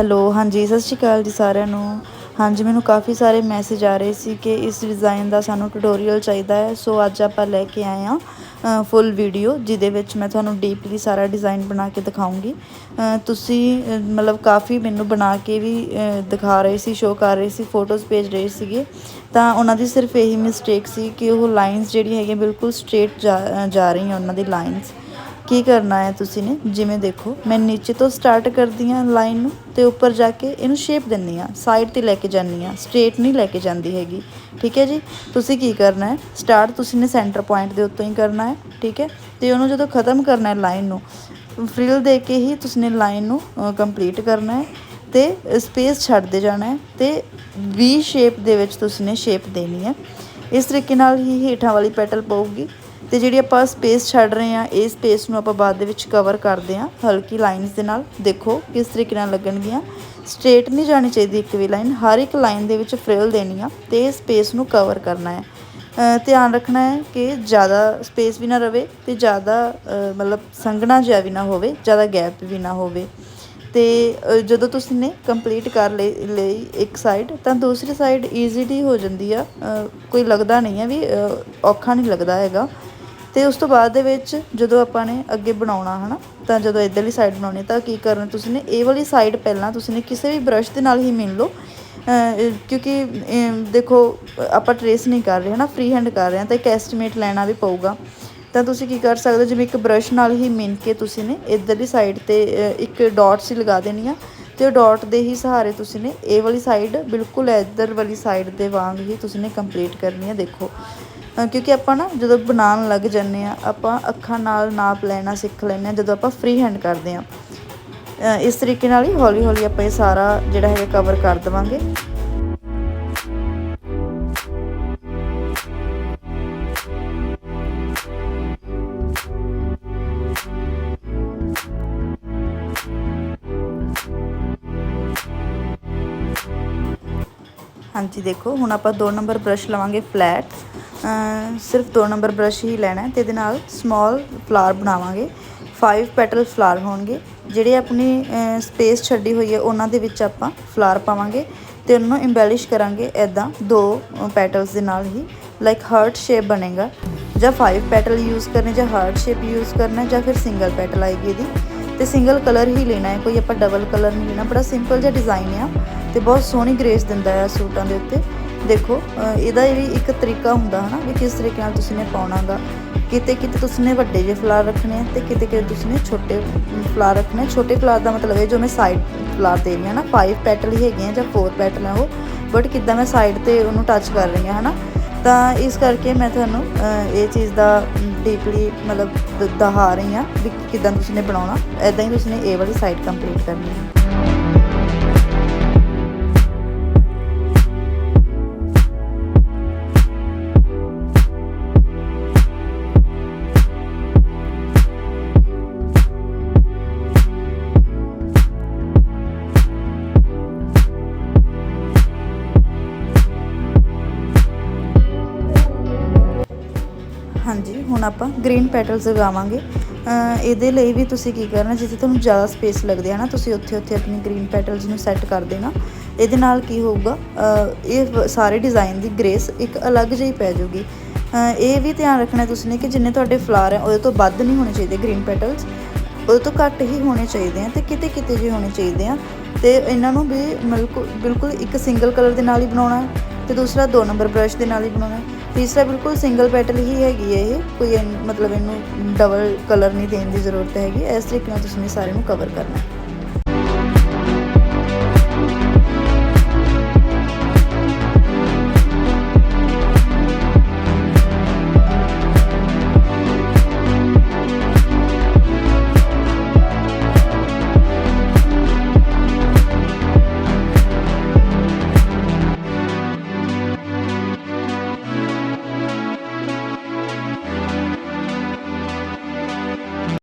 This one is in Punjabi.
ਹੈਲੋ ਹਾਂਜੀ, ਸਤਿ ਸ਼੍ਰੀ ਅਕਾਲ ਜੀ ਸਾਰਿਆਂ ਨੂੰ। ਹਾਂਜੀ, ਮੈਨੂੰ ਕਾਫੀ ਸਾਰੇ ਮੈਸੇਜ ਆ ਰਹੇ ਸੀ ਕਿ ਇਸ ਡਿਜ਼ਾਈਨ ਦਾ ਸਾਨੂੰ ਟਿਊਟੋਰੀਅਲ ਚਾਹੀਦਾ ਹੈ। ਸੋ ਅੱਜ ਆਪਾਂ ਲੈ ਕੇ ਆਏ ਹਾਂ ਫੁੱਲ ਵੀਡੀਓ ਜਿਹਦੇ ਵਿੱਚ ਮੈਂ ਤੁਹਾਨੂੰ ਡੀਪਲੀ ਸਾਰਾ ਡਿਜ਼ਾਈਨ ਬਣਾ ਕੇ ਦਿਖਾਉਂਗੀ। ਤੁਸੀਂ ਮਤਲਬ ਕਾਫੀ ਮੈਨੂੰ ਬਣਾ ਕੇ ਵੀ ਦਿਖਾ ਰਹੇ ਸੀ ਸ਼ੋਅ ਕਰ ਰਹੇ ਸੀ ਫੋਟੋਜ਼ ਭੇਜ ਰਹੇ ਸੀਗੇ। ਤਾਂ ਉਹਨਾਂ ਦੀ ਸਿਰਫ ਇਹੀ ਮਿਸਟੇਕ ਸੀ ਕਿ ਉਹ ਲਾਈਨਸ ਜਿਹੜੀਆਂ ਹੈਗੀਆਂ ਬਿਲਕੁਲ ਸਟ੍ਰੇਟ ਜਾ ਜਾ ਰਹੀਆਂ, ਉਹਨਾਂ ਦੀ ਲਾਈਨਸ ਕੀ ਕਰਨਾ ਹੈ ਤੁਸੀਂ ਨੇ? ਜਿਵੇਂ ਦੇਖੋ, ਮੈਂ ਨੀਚੇ ਤੋਂ ਸਟਾਰਟ ਕਰਦੀ ਹਾਂ ਲਾਈਨ ਨੂੰ ਤੇ ਉੱਪਰ ਜਾ ਕੇ ਇਹਨੂੰ ਸ਼ੇਪ ਦਿੰਨੀ ਆ ਸਾਈਡ ਤੇ ਲੈ ਕੇ ਜਾਂਦੀ ਆ ਸਟ੍ਰੇਟ ਨਹੀਂ ਲੈ ਕੇ ਜਾਂਦੀ ਹੈਗੀ। ਠੀਕ ਹੈ ਜੀ? ਤੁਸੀਂ ਕੀ ਕਰਨਾ ਹੈ? ਸਟਾਰਟ ਤੁਸੀਂ ਨੇ ਸੈਂਟਰ ਪੁਆਇੰਟ ਦੇ ਉੱਤੋਂ ਹੀ ਕਰਨਾ ਹੈ। ਠੀਕ ਹੈ? ਤੇ ਉਹਨੂੰ ਜਦੋਂ ਖਤਮ ਕਰਨਾ ਹੈ ਲਾਈਨ ਨੂੰ ਫ੍ਰਿਲ ਦੇ ਕੇ ਹੀ ਤੁਸੀਂ ਨੇ ਲਾਈਨ ਨੂੰ ਕੰਪਲੀਟ ਕਰਨਾ ਹੈ ਤੇ ਸਪੇਸ ਛੱਡਦੇ ਜਾਣਾ ਹੈ ਤੇ ਵੀ ਸ਼ੇਪ ਦੇ ਵਿੱਚ ਤੁਸੀਂ ਨੇ ਸ਼ੇਪ ਦੇਣੀ ਹੈ। ਇਸ ਤਰੀਕੇ ਨਾਲ ਹੀ ਹੇਠਾਂ ਵਾਲੀ ਪੈਟਲ ਪਊਗੀ। ਤੇ ਜਿਹੜੀ ਆਪਾਂ ਸਪੇਸ ਛੱਡ ਰਹੇ ਆ ਇਹ ਸਪੇਸ ਨੂੰ ਆਪਾਂ ਬਾਅਦ ਦੇ ਵਿੱਚ ਕਵਰ ਕਰਦੇ ਆ ਹਲਕੀ ਲਾਈਨਸ ਦੇ ਨਾਲ। ਦੇਖੋ ਕਿਸ ਤਰੀਕੇ ਨਾਲ ਲੱਗਣਗੀਆਂ। ਸਟ੍ਰੇਟ ਨਹੀਂ ਜਾਣੀ ਚਾਹੀਦੀ ਇੱਕ ਵੀ ਲਾਈਨ ਹਰ ਇੱਕ ਲਾਈਨ ਦੇ ਵਿੱਚ ਫ੍ਰਿਲ ਦੇਣੀ ਆ ਤੇ ਇਹ ਸਪੇਸ ਨੂੰ ਕਵਰ ਕਰਨਾ ਹੈ। ਧਿਆਨ ਰੱਖਣਾ ਹੈ ਕਿ ਜ਼ਿਆਦਾ ਸਪੇਸ ਵੀ ਨਾ ਰਵੇ ਤੇ ਜ਼ਿਆਦਾ ਮਤਲਬ ਸੰਘਣਾ ਜਿਹਾ ਵੀ ਨਾ ਹੋਵੇ, ਜ਼ਿਆਦਾ ਗੈਪ ਵੀ ਨਾ ਹੋਵੇ। ਤੇ ਜਦੋਂ ਤੁਸੀਂ ਨੇ ਕੰਪਲੀਟ ਕਰ ਲਈ ਲਈ ਇੱਕ ਸਾਈਡ ਤਾਂ ਦੂਸਰੀ ਸਾਈਡ ਈਜ਼ੀਲੀ ਹੋ ਜਾਂਦੀ ਆ। ਕੋਈ ਲੱਗਦਾ ਨਹੀਂ ਹੈ ਵੀ ਔਖਾ ਨਹੀਂ ਲੱਗਦਾ ਹੈਗਾ। ਤੇ ਉਸ ਤੋਂ ਬਾਅਦ ਦੇ ਵਿੱਚ ਜਦੋਂ ਆਪਾਂ ਨੇ ਅੱਗੇ ਬਣਾਉਣਾ, ਹਨਾ, ਤਾਂ ਜਦੋਂ ਇਧਰਲੀ ਸਾਈਡ ਬਣਾਉਣੀ, ਤਾਂ ਕੀ ਕਰਨਾ ਤੁਸੀਂ ਨੇ, ਇਹ ਵਾਲੀ ਸਾਈਡ ਪਹਿਲਾਂ ਤੁਸੀਂ ਨੇ ਕਿਸੇ ਵੀ ਬ੍ਰਸ਼ ਦੇ ਨਾਲ ਹੀ ਮਿਲ ਲਓ। ਕਿਉਂਕਿ ਦੇਖੋ, ਆਪਾਂ ਟਰੇਸ ਨਹੀਂ ਕਰ ਰਹੇ, ਹਨਾ ਫ੍ਰੀ ਹੈਂਡ ਕਰ ਰਹੇ ਹਾਂ, ਤਾਂ ਇੱਕ ਐਸਟੀਮੇਟ ਲੈਣਾ ਵੀ ਪਊਗਾ। ਤਾਂ ਤੁਸੀਂ ਕੀ ਕਰ ਸਕਦੇ ਹੋ, ਜਿਵੇਂ ਇੱਕ ਬ੍ਰਸ਼ ਨਾਲ ਹੀ ਮਿਣ ਕੇ ਤੁਸੀਂ ਨੇ ਇਧਰਲੀ ਸਾਈਡ ਤੇ ਇੱਕ ਡਾਟਸ ਸੀ ਲਗਾ ਦੇਣੀ ਆ, ਤੇ ਉਹ ਡਾਟ ਦੇ ਹੀ ਸਹਾਰੇ ਤੁਸੀਂ ਨੇ ਇਹ ਵਾਲੀ ਸਾਈਡ ਬਿਲਕੁਲ ਇੱਧਰ ਵਾਲੀ ਸਾਈਡ ਦੇ ਵਾਂਗ ਹੀ ਤੁਸੀਂ ਨੇ ਕੰਪਲੀਟ ਕਰਨੀ ਹੈ ਦੇਖੋ। ਕਿਉਂਕਿ ਆਪਾਂ ਨਾ ਜਦੋਂ ਬਣਾਉਣ ਲੱਗ ਜੰਨੇ ਆ ਆਪਾਂ ਅੱਖਾਂ ਨਾਲ ਨਾਪ ਲੈਣਾ ਸਿੱਖ ਲੈਂਦੇ ਆ ਜਦੋਂ ਆਪਾਂ ਫ੍ਰੀ ਹੈਂਡ ਕਰਦੇ ਆ ਇਸ ਤਰੀਕੇ ਨਾਲ ਹੀ ਹੌਲੀ ਹੌਲੀ ਆਪਾਂ ਇਹ ਸਾਰਾ ਜਿਹੜਾ ਹੈਗਾ ਕਵਰ ਕਰ ਦੇਵਾਂਗੇ। ਹਾਂਜੀ, ਦੇਖੋ, ਹੁਣ ਆਪਾਂ 2 ਨੰਬਰ ਬ੍ਰਸ਼ ਲਵਾਂਗੇ ਫਲੈਟ। ਸਿਰਫ 2 ਨੰਬਰ ਬ੍ਰਸ਼ ਹੀ ਲੈਣਾ ਹੈ ਤੇ ਇਹਦੇ ਨਾਲ ਸਮਾਲ ਫਲਾਰ ਬਣਾਵਾਂਗੇ। 5 ਪੈਟਲ ਫਲਾਰ ਹੋਣਗੇ। ਜਿਹੜੇ ਆਪਣੀ ਸਪੇਸ ਛੱਡੀ ਹੋਈ ਹੈ, ਉਹਨਾਂ ਦੇ ਵਿੱਚ ਆਪਾਂ ਫਲਾਰ ਪਾਵਾਂਗੇ ਤੇ ਉਹਨਾਂ ਨੂੰ ਇੰਬੈਲਿਸ਼ ਕਰਾਂਗੇ ਐਦਾਂ ਦੋ ਪੈਟਲਸ ਦੇ ਨਾਲ ਹੀ ਲਾਈਕ ਹਾਰਟ ਸ਼ੇਪ ਬਣੇਗਾ। ਜਾਂ 5 ਪੈਟਲ ਯੂਜ਼ ਕਰਨੇ, ਜਾਂ ਹਾਰਟ ਸ਼ੇਪ ਯੂਜ਼ ਕਰਨਾ, ਜਾਂ ਫਿਰ ਸਿੰਗਲ ਪੈਟਲ ਆਏਗੀ ਇਹਦੀ। ਤੇ ਸਿੰਗਲ ਕਲਰ ਹੀ ਲੈਣਾ ਹੈ, ਕੋਈ ਆਪਾਂ ਡਬਲ ਕਲਰ ਨਹੀਂ ਲੈਣਾ, ਬੜਾ ਸਿੰਪਲ ਜਿਹਾ ਡਿਜ਼ਾਈਨ ਆ। ਤੇ ਬਹੁਤ ਸੋਹਣੀ ਗ੍ਰੇਸ ਦਿੰਦਾ ਹੈ ਸੂਟਾਂ ਦੇ ਉੱਤੇ। ਦੇਖੋ ਇਹਦਾ ਵੀ ਇੱਕ ਤਰੀਕਾ ਹੁੰਦਾ ਹਨਾ, ਵੀ ਕਿਸ ਤਰੀਕੇ ਨਾਲ ਤੁਸੀਂ ਨੇ ਪਾਉਣਾਗਾ। ਕਿਤੇ ਕਿਤੇ ਤੁਸੀਂ ਨੇ ਵੱਡੇ ਜਿਹੇ ਫਲਾਰ ਰੱਖਣੇ ਆ ਤੇ ਕਿਤੇ ਕਿਤੇ ਤੁਸੀਂ ਨੇ ਛੋਟੇ ਫਲਾਰ ਰੱਖਣੇ ਛੋਟੇ ਫਲਾਰ ਦਾ ਮਤਲਬ ਇਹ ਜੋ ਮੈਂ ਸਾਈਡ ਫਲਾਰ ਦੇ ਰਹੀ ਹਾਂ ਨਾ 5 ਪੈਟਲ ਹੀ ਹੈਗੇ ਆ ਜਾਂ 4 ਪੈਟਲ ਆ ਉਹ। ਬਟ ਕਿੱਦਾਂ ਮੈਂ ਸਾਈਡ ਤੇ ਉਹਨੂੰ ਟੱਚ ਕਰ ਰਹੀ ਹਾਂ ਹਨਾ, ਤਾਂ ਇਸ ਕਰਕੇ ਮੈਂ ਤੁਹਾਨੂੰ ਇਹ ਚੀਜ਼ ਦਾ ਡੀਪਲੀ ਮਤਲਬ ਦ- ਦਿਖਾ ਰਹੀ ਹਾਂ ਵੀ ਕਿੱਦਾਂ ਤੁਸੀਂ ਨੇ ਬਣਾਉਣਾ। ਐਦਾਂ ਹੀ ਤੁਸੀਂ ਨੇ ਇਹ ਵਾਲੀ ਸਾਈਡ ਕੰਪਲੀਟ ਕਰਨੀ ਹੈ। ਹਾਂਜੀ, ਹੁਣ ਆਪਾਂ ਗ੍ਰੀਨ ਪੈਟਲਸ ਲਗਾਵਾਂਗੇ ਇਹਦੇ ਲਈ ਵੀ ਤੁਸੀਂ ਕੀ ਕਰਨਾ ਜਿੱਥੇ ਤੁਹਾਨੂੰ ਜ਼ਿਆਦਾ ਸਪੇਸ ਲੱਗਦੀ ਹੈ ਨਾ, ਤੁਸੀਂ ਉੱਥੇ ਉੱਥੇ ਆਪਣੀ ਗ੍ਰੀਨ ਪੈਟਲਸ ਨੂੰ ਸੈੱਟ ਕਰ ਦੇਣਾ। ਇਹਦੇ ਨਾਲ ਕੀ ਹੋਊਗਾ ਇਹ ਸਾਰੇ ਡਿਜ਼ਾਈਨ ਦੀ ਗ੍ਰੇਸ ਇੱਕ ਅਲੱਗ ਜਿਹੀ ਪੈ ਜਾਊਗੀ। ਇਹ ਵੀ ਧਿਆਨ ਰੱਖਣਾ ਤੁਸੀਂ ਨੇ ਕਿ ਜਿੰਨੇ ਤੁਹਾਡੇ ਫਲਾਰ ਹੈ, ਉਹਦੇ ਤੋਂ ਵੱਧ ਨਹੀਂ ਹੋਣੇ ਚਾਹੀਦੇ ਗ੍ਰੀਨ ਪੈਟਲਸ ਉਹਦੇ ਤੋਂ ਘੱਟ ਹੀ ਹੋਣੇ ਚਾਹੀਦੇ ਆ ਤੇ ਕਿਤੇ ਕਿਤੇ ਜਿਹੇ ਹੋਣੇ ਚਾਹੀਦੇ ਆ। ਤੇ ਇਹਨਾਂ ਨੂੰ ਵੀ ਬਿਲਕੁਲ ਬਿਲਕੁਲ ਇੱਕ ਸਿੰਗਲ ਕਲਰ ਦੇ ਨਾਲ ਹੀ ਬਣਾਉਣਾ ਹੈ ਤੇ ਦੂਸਰਾ ਦੋ ਨੰਬਰ ਬ੍ਰਸ਼ ਦੇ ਨਾਲ ਹੀ ਬਣਾਉਣਾ ਤੀਸਰਾ ਬਿਲਕੁਲ ਸਿੰਗਲ ਪੈਟਲ ਹੀ ਹੈਗੀ ਹੈ ਇਹ। ਕੋਈ ਇਹਨ- ਮਤਲਬ ਇਹਨੂੰ ਡਬਲ ਕਲਰ ਨਹੀਂ ਦੇਣ ਦੀ ਜ਼ਰੂਰਤ ਹੈਗੀ। ਇਸ ਤਰੀਕੇ ਨਾਲ ਤੁਸੀਂ ਨੇ ਸਾਰੇ ਨੂੰ ਕਵਰ ਕਰਨਾ ਹੈ।